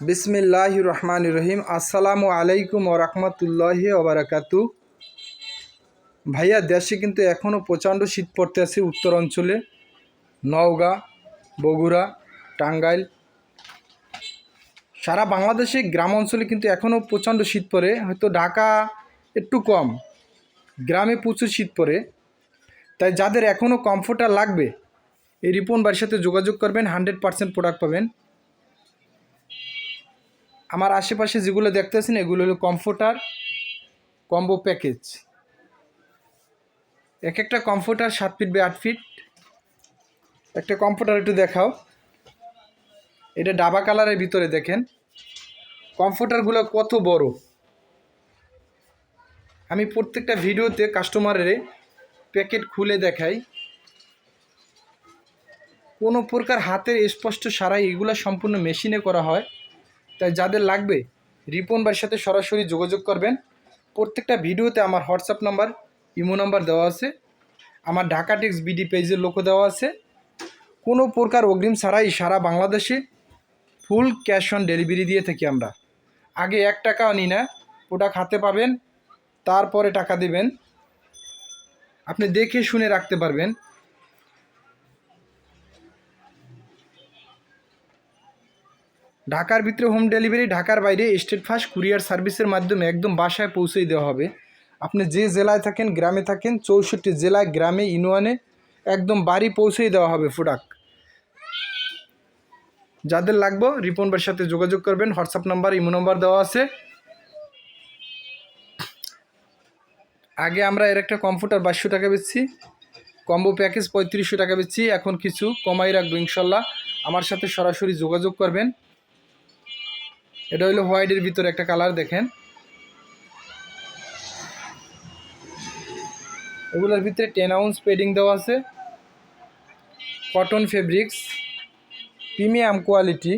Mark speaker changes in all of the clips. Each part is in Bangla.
Speaker 1: বিসমিল্লাহ রহমান রহিম। আসসালামু আলাইকুম ও রহমতুল্লাহি ওবরাকাতু ভাইয়া, দেশে কিন্তু এখনও প্রচণ্ড শীত পড়তে আছে উত্তর অঞ্চলে। নওগাঁ, বগুড়া, টাঙ্গাইল। সারা বাংলাদেশে গ্রাম অঞ্চলে কিন্তু এখনও প্রচণ্ড শীত পড়ে। হয়তো ঢাকা একটু কম, গ্রামে প্রচুর শীত পড়ে। তাই যাদের এখনও কমফোর্টার লাগবে, এই রিপন বাড়ির সাথে যোগাযোগ করবেন হান্ড্রেড পার্সেন্ট প্রোডাক্ট পাবেন। আমার আশেপাশে যেগুলো দেখতেছেন, এগুলো হলো কমফোর্টার, কম্বো প্যাকেজ। এক একটা কমফোর্টার সাত ফিট বাই আট ফিট। একটা কমফোর্টার একটু দেখাও। এটা ডাবা কালারের ভিতরে দেখেন। কমফোর্টারগুলো কত বড়। আমি প্রত্যেকটা ভিডিওতে কাস্টমারের প্যাকেট খুলে দেখাই। কোনো প্রকার হাতের স্পষ্ট সারাই এগুলো সম্পূর্ণ মেশিনে করা হয়। তাই যাদের লাগবে, রিপন ভাইয়ের সাথে সরাসরি যোগাযোগ করবেন। প্রত্যেকটা ভিডিওতে আমার হোয়াটসঅ্যাপ নাম্বার, ইমো নাম্বার দেওয়া আছে। আমার ঢাকা টেক্স বিডি পেজের লোকও দেওয়া আছে। কোনো প্রকার অগ্রিম ছাড়াই সারা বাংলাদেশে ফুল ক্যাশ অন ডেলিভারি দিয়ে থাকি আমরা। আগে এক টাকাও নিই না প্রোডাক্ট হাতে পাবেন, তারপরে টাকা দেবেন। আপনি দেখে শুনে রাখতে পারবেন। ঢাকার ভিতরে হোম ডেলিভারি ঢাকার বাইরে স্টেট ফাস্ট কুরিয়ার সার্ভিসের মাধ্যমে একদম বাসায় পৌঁছেই দেওয়া হবে। আপনি যে জেলায় থাকেন, গ্রামে থাকেন, চৌষট্টি জেলায়, গ্রামে ইউনিয়নে একদম বাড়ি পৌঁছেই দেওয়া হবে প্রোডাক্ট যাদের লাগবে, রিপন ভাইয়ের সাথে যোগাযোগ করবেন হোয়াটসঅ্যাপ নাম্বার ইমো নাম্বার দেওয়া আছে। আগে আমরা এর একটা কম্পিউটার বাইশশো টাকা বেচছি। কম্বো প্যাকেজ পঁয়ত্রিশশো টাকা বেচছি। এখন কিছু কমাই রাখব ইনশাল্লাহ। আমার সাথে সরাসরি যোগাযোগ করবেন। এটা হলো হোয়াইটের ভিতরে একটা কালার দেখেন। এগুলোর ভিতরে টেন আউন্স পেডিং দেওয়া আছে। কটন ফেব্রিক্স প্রিমিয়াম কোয়ালিটি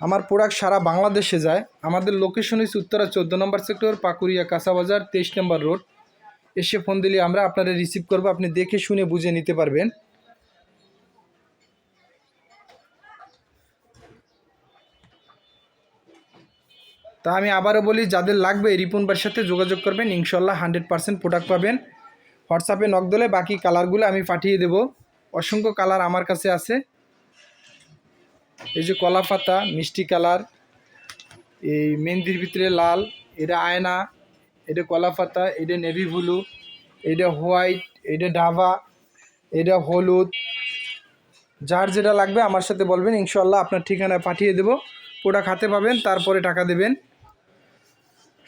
Speaker 1: আমার প্রোডাক্ট সারা বাংলাদেশে যায়। আমাদের লোকেশন হচ্ছে উত্তরা চোদ্দ নম্বর সেক্টর পাকুরিয়া কাঁচাবাজার তেইশ নম্বর রোড এসে ফোন দিলে আমরা আপনারা রিসিভ করব, আপনি দেখে শুনে বুঝে নিতে পারবেন। তা আমি আবারও বলি, যাদের লাগবে রিপন বার সাথে যোগাযোগ করবেন, ইনশাল্লাহ হান্ড্রেড পার্সেন্ট প্রোডাক্ট পাবেন। হোয়াটসঅ্যাপে নক দিলে বাকি কালারগুলো আমি পাঠিয়ে দেব। অসংখ্য কালার আমার কাছে আছে। এই যে কলা পাতা, মিষ্টি কালার এই মেহেন্দির ভিতরে লাল, এটা আয়না, এটা কলা পাতা, এটা নেভি ব্লু এটা হোয়াইট এটা ডাবা, এটা হলুদ। যার যেটা লাগবে আমার সাথে বলবেন, ইনশাল্লাহ আপনার ঠিকানায় পাঠিয়ে দেবো। প্রোডাক্ট হাতে পাবেন, তারপরে টাকা দেবেন।